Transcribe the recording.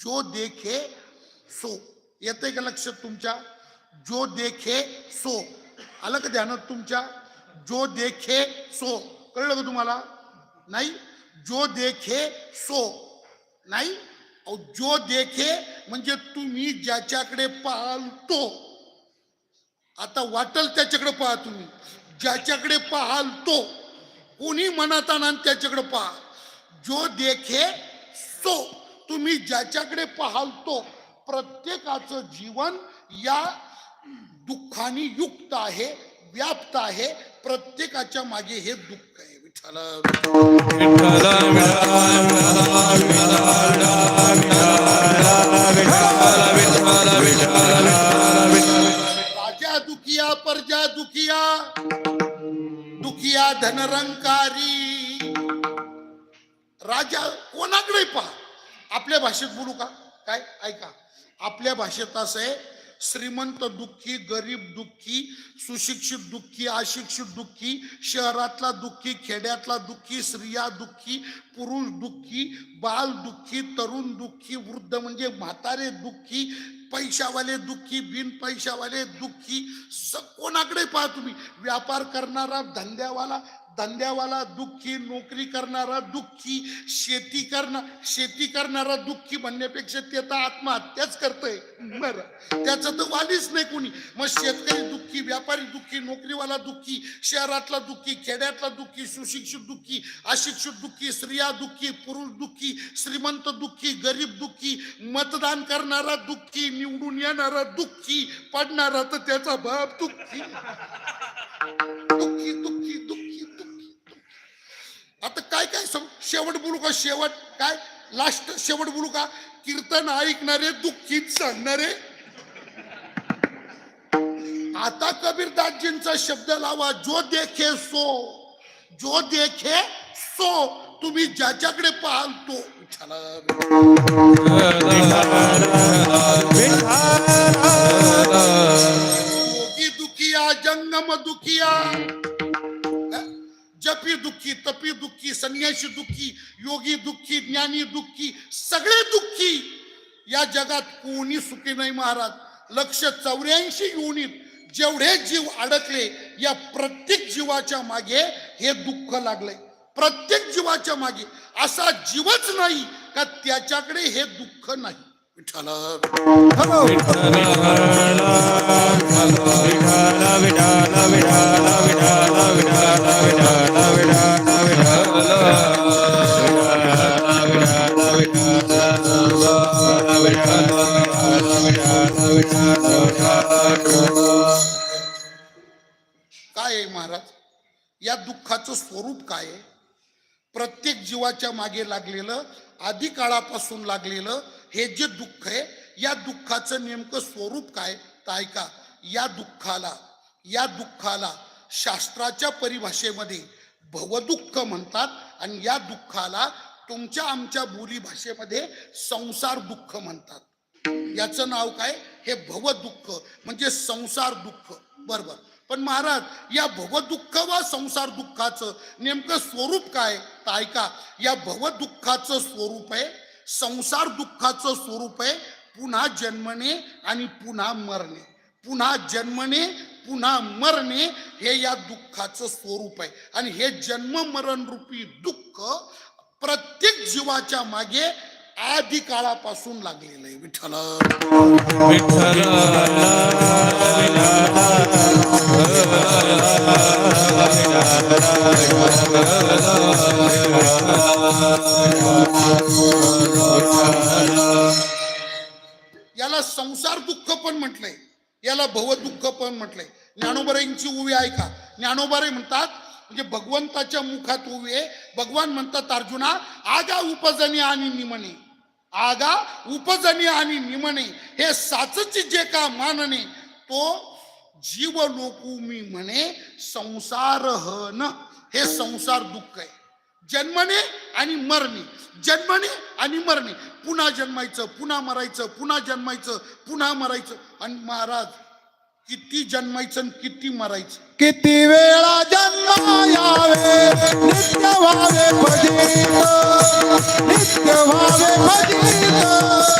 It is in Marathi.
जो देखे सो. येतंय का लक्षात तुमच्या? जो देखे सो. आलं का ध्यानात तुमच्या? जो देखे सो. कळलं का तुम्हाला? नाही? जो देखे सो. नाही? अहो, जो देखे म्हणजे तुम्ही ज्याच्याकडे पाहाल तो आता वाटल त्याच्याकडे पहा तुम्ही. ज्याच्याकडे पाहाल तो कोणी मनात आणा आणि त्याच्याकडे पहा. जो देखे सो. तुम्ही ज्याच्याकडे पाहाल तो प्रत्येकाचं जीवन या दुःखाने युक्त आहे व्याप्त आहे प्रत्येकाच्या मागे हे दुःख आहे. विठ्ठल. राजा दुखिया प्रजा दुखिया दुखिया धनरंकारी. राजा कोणाकडे पहा आपल्या भाषेत बोलू का? काय? ऐका. आपल्या भाषेत असं आहे श्रीमंत दुःखी गरीब दुःखी सुशिक्षित दुःखी अशिक्षित दुःखी शहरातला दुःखी खेड्यातला दुःखी स्त्रिया दुःखी पुरुष दुःखी बाल दुःखी तरुण दुःखी वृद्ध म्हणजे म्हातारे दुःखी पैशावाले दुःखी बिन पैशावाले दुःखी स कोणाकडे पहा तुम्ही? व्यापार करणारा धंद्यावाला धंद्यावाला दुःखी नोकरी करणारा दुःखी शेती करणार शेती करणारा दुःखी म्हणण्यापेक्षा ते तर आत्महत्याच करतय. बर. त्याचं तर वालीच नाही कोणी. मग शेतकरी दुःखी व्यापारी दुःखी नोकरीवाला दुःखी शहरातला दुःखी खेड्यातला दुःखी सुशिक्षित दुःखी अशिक्षित दुःखी स्त्रिया दुःखी पुरुष दुःखी श्रीमंत दुःखी गरीब दुःखी मतदान करणारा दुःखी निवडून येणारा दुःखी पडणारा तर त्याचा बाप दुःखी दुःखी. शेवट बोलू का? शेवट काय? लास्ट शेवट बोलू का? कीर्तन ऐकणारे दुःखीत सांगणारे. आता कबीरदासजींचा शब्द लावा. जो देखे सो. जो देखे सो. तुम्ही ज्याच्याकडे पाहाल तो. दुखिया जंगम दुखिया जपी दुःखी तपी दुःखी संन्यासी दुःखी योगी दुःखी ज्ञानी दुःखी सगळे दुःखी या जगात कोणी सुखी नाही महाराज. लक्ष चौऱ्याऐंशी युनिट जेवढे जीव अडकले या प्रत्येक जीवाच्या मागे हे दुःख लागले प्रत्येक जीवाच्या मागे असा जीवच नाही का त्याच्याकडे हे दुःख नाही. विठ्ठला. काय आहे महाराज? या दुःखाचं स्वरूप काय आहे? प्रत्येक जीवाच्या मागे लागलेलं आधी काळापासून लागलेलं हे जे दुःख आहे या दुःखाचं नेमकं स्वरूप काय? तर ऐका या दुःखाला या दुःखाला शास्त्राच्या परिभाषेमध्ये भवदुःख म्हणतात आणि या दुःखाला तुमच्या आमच्या बोली भाषेमध्ये संसार दुःख म्हणतात. याचं नाव काय? हे भवदुःख म्हणजे संसार दुःख. बरोबर. पण महाराज या भवदुःख व संसार दुःखाचं नेमकं स्वरूप काय? तर ऐका या भवदुःखाचं स्वरूप आहे संसार दुःखाचं स्वरूप आहे पुन्हा जन्मणे आणि पुन्हा मरणे. पुन्हा जन्मणे पुन्हा मरणे हे या दुःखाचं स्वरूप आहे. आणि हे जन्म मरण रूपी दुःख प्रत्येक जीवाच्या मागे आधी काळापासून लागलेलं आहे. विठ्ठल. याला संसार दुःख पण म्हटलंय. याला भव दुःख पण म्हटलंय. ज्ञानोबराईंची उभी आहे का म्हणतात म्हणजे भगवंताच्या मुखात उभी आहे. भगवान म्हणतात अर्जुना आगा उपजनी आणि निमणे आगा उपजनी आणि निमणे हे साचची जे का मानणे तो जीव लोकू मी म्हणे संसार हन. हे संसार दुःख आहे. जन्मणे आणि मरणे. जन्मणे आणि मरणे. पुन्हा जन्मायचं पुन्हा मरायचं पुन्हा जन्मायचं पुन्हा मरायचं. आणि महाराज किती जन्मायचं किती मरायचं? किती वेळा जन्म यावे नित्य व्हावे भजित. नित्य व्हावे भजित.